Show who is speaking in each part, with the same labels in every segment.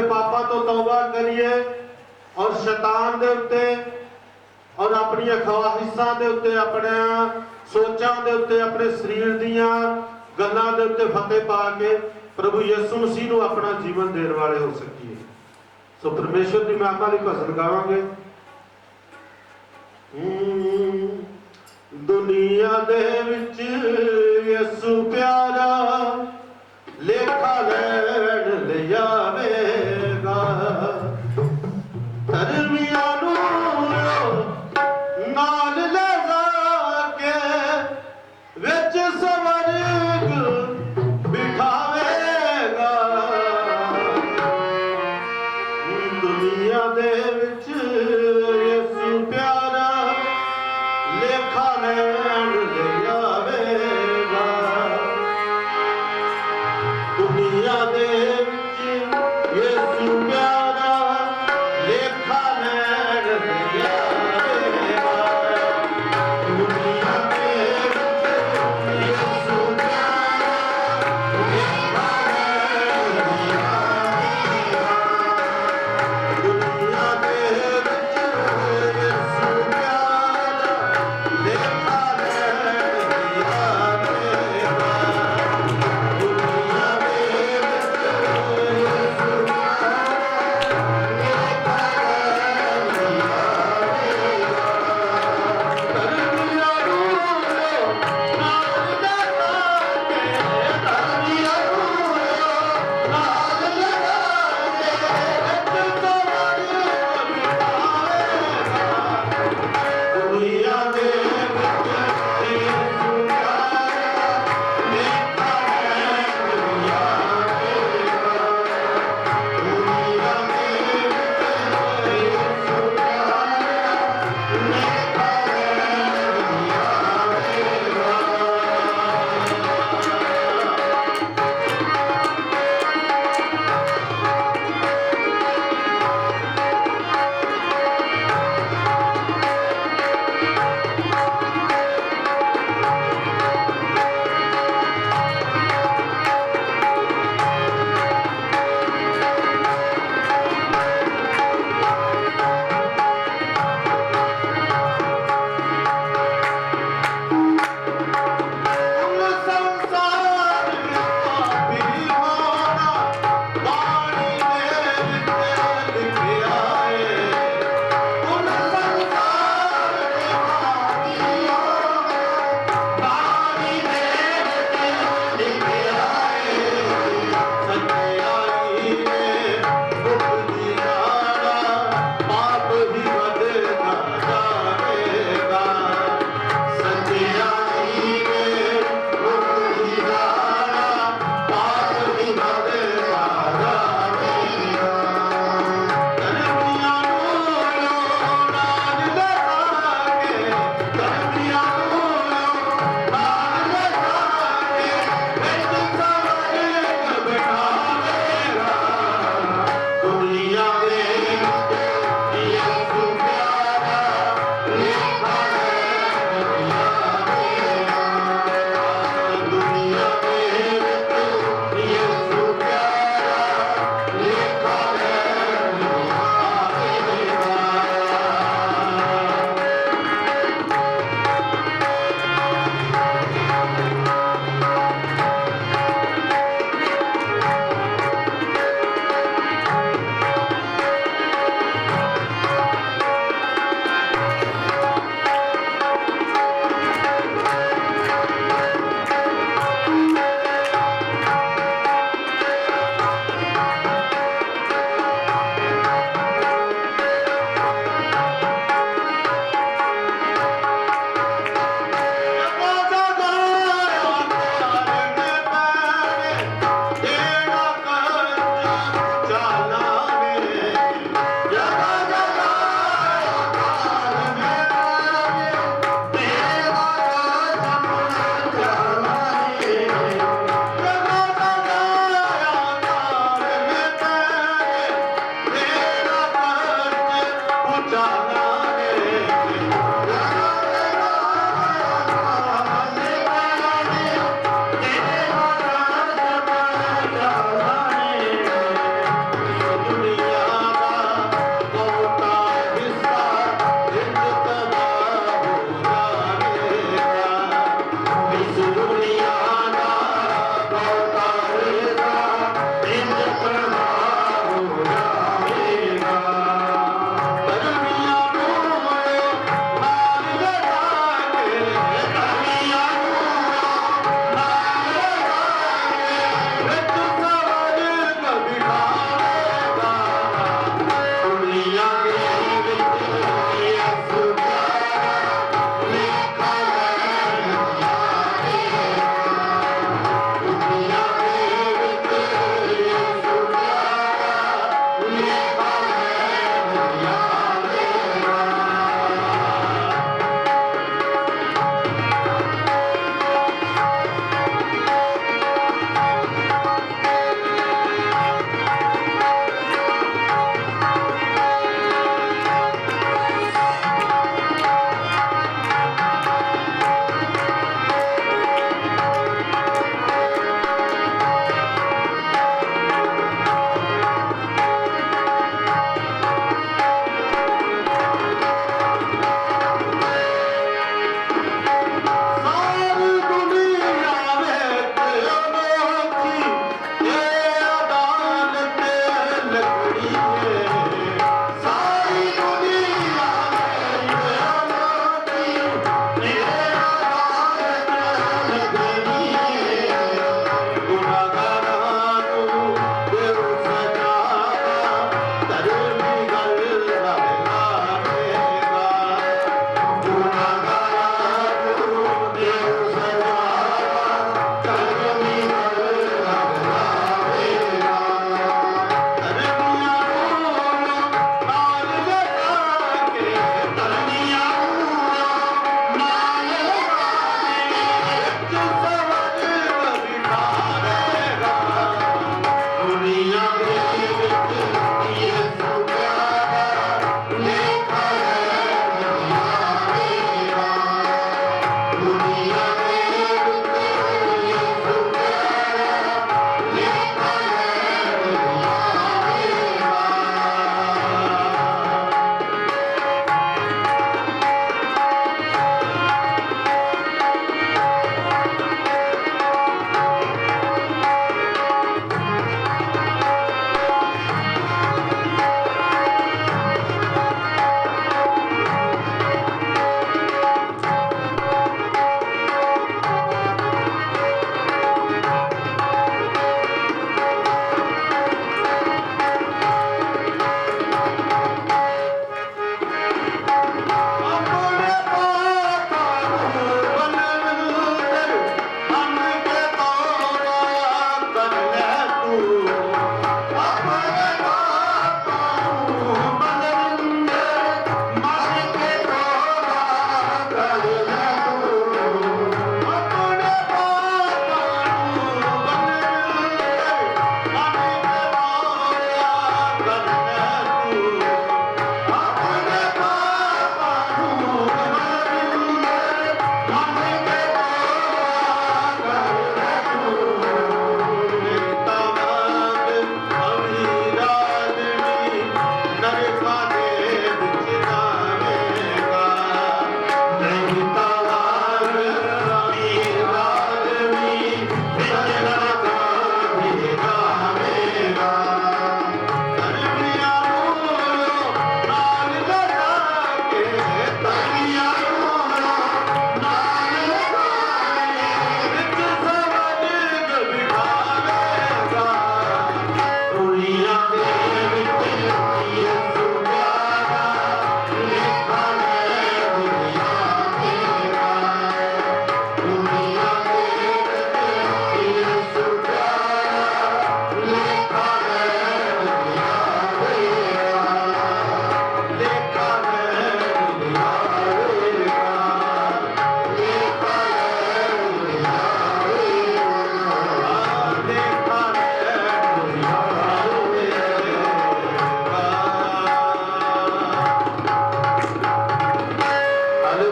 Speaker 1: ਆਪਣੇ ਪਾਪਾਂ ਤੋਂ ਤੌਬਾ ਕਰੀਏ ਔਰ ਸ਼ੈਤਾਨ ਦੇ ਉੱਤੇ ਔਰ ਆਪਣੀਆਂ ਖਵਾਹਿਸ਼ਾਂ ਦੇ ਉੱਤੇ ਆਪਣੀਆਂ ਸੋਚਾਂ ਦੇ ਉੱਤੇ ਆਪਣੇ ਸਰੀਰ ਦੀਆਂ ਗੱਲਾਂ ਦੇ ਉੱਤੇ ਫਤਿਹ ਪਾ ਕੇ ਪ੍ਰਭੂ ਯਿਸੂ ਮਸੀਹ ਨੂੰ ਆਪਣਾ ਜੀਵਨ ਦੇਣ ਵਾਲੇ ਹੋ ਸਕੀਏ। ਸੋ ਪਰਮੇਸ਼ਰ ਦੀ ਮਹਿਮਾ ਲਈ ਭਜਨ ਗਾਵਾਂਗੇ ਹਮ, ਦੁਨੀਆ ਦੇ ਵਿੱਚ ਯਿਸੂ ਪਿਆਰਾ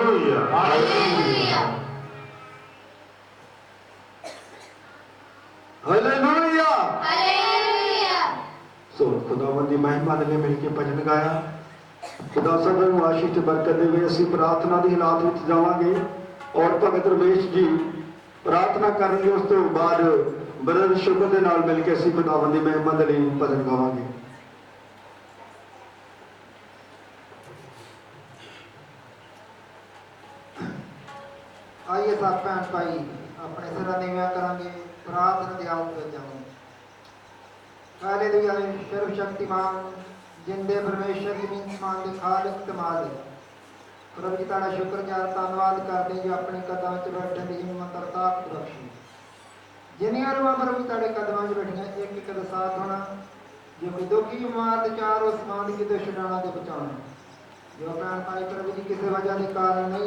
Speaker 1: Hallelujah. Hallelujah. Hallelujah. ਸੋ ਖੁਦਾਵੰਦ ਦੀ
Speaker 2: ਮਹਿਮਾ ਦੇ ਲਈ ਮਿਲ ਕੇ ਭਜਨ ਗਾਇਆ ਖੁਦਾ ਸਭ ਨੂੰ ਆਸ਼ੀਸ਼ ਤੇ ਬਰਕਤ ਦੇਵੇ ਅਸੀਂ ਪ੍ਰਾਰਥਨਾ ਦੀ ਹਾਲਾਤ ਵਿੱਚ ਜਾਵਾਂਗੇ ਔਰ ਭਗਤ ਰਮੇਸ਼ ਜੀ ਪ੍ਰਾਰਥਨਾ ਕਰਨਗੇ ਉਸ ਤੋਂ ਬਾਅਦ ਬਰਦਰ ਸ਼ੁਕਰ ਦੇ ਨਾਲ ਮਿਲ ਕੇ ਅਸੀਂ ਖੁਦਾਵੰਦ ਦੀ ਮਹਿਮਾ ਦੇ ਲਈ ਭਜਨ ਗਾਵਾਂਗੇ
Speaker 3: ਆਈਏ ਭੈਣ ਭਾਈ, ਆਪਣੇ ਸਿਰਾਂ ਨੀਵਿਆਂ ਕਰਾਂਗੇ ਪ੍ਰਾਰਥਨਾ ਦੇ ਆਉਂ ਜਾਵਾਂਗੇ। ਹਾਲੇਲੂਇਆ ਸਰਵ ਸ਼ਕਤੀਮਾਨ ਜਿੰਦੇ ਪਰਮੇਸ਼ਰ ਜ਼ਮੀਨ ਸਮਾਨ ਦੇ ਖਾਲਕ ਤੇ ਮਾਲਿਕ। ਪ੍ਰਭੂ ਜੀ, ਤੁਹਾਡਾ ਸ਼ੁਕਰਗੁਜ਼ਾਰ ਧੰਨਵਾਦ ਕਰਦੇ ਜੋ, ਆਪਣੇ ਕਦਮਾਂ 'ਚ ਬੈਠਣ ਦੀ ਹਿੰਮਤ ਅਰ ਬਖਸ਼ੀ। ਜਿਨੀਆਂ ਰੂਹਾਂ ਪ੍ਰਭੂ ਤੁਹਾਡੇ ਕਦਮਾਂ 'ਚ ਬੈਠੀਆਂ, ਇੱਕ ਇੱਕ ਦਾ ਸਾਥ ਹੋਣਾ, ਜੇ ਕੋਈ ਦੁਖੀ, ਬਿਮਾਰ ਤੇ ਚਾਰ ਉਸ ਮਾਂ ਦੀ ਕਿਤੇ ਛਡਾਣਾ ਤੇ ਬਚਾਉਣਾ। ਜੋ ਭੈਣ ਭਾਈ ਪ੍ਰਭੂ ਜੀ, ਕਿਸੇ ਵਜ੍ਹਾ ਦੇ ਕਾਰਨ ਨਹੀਂ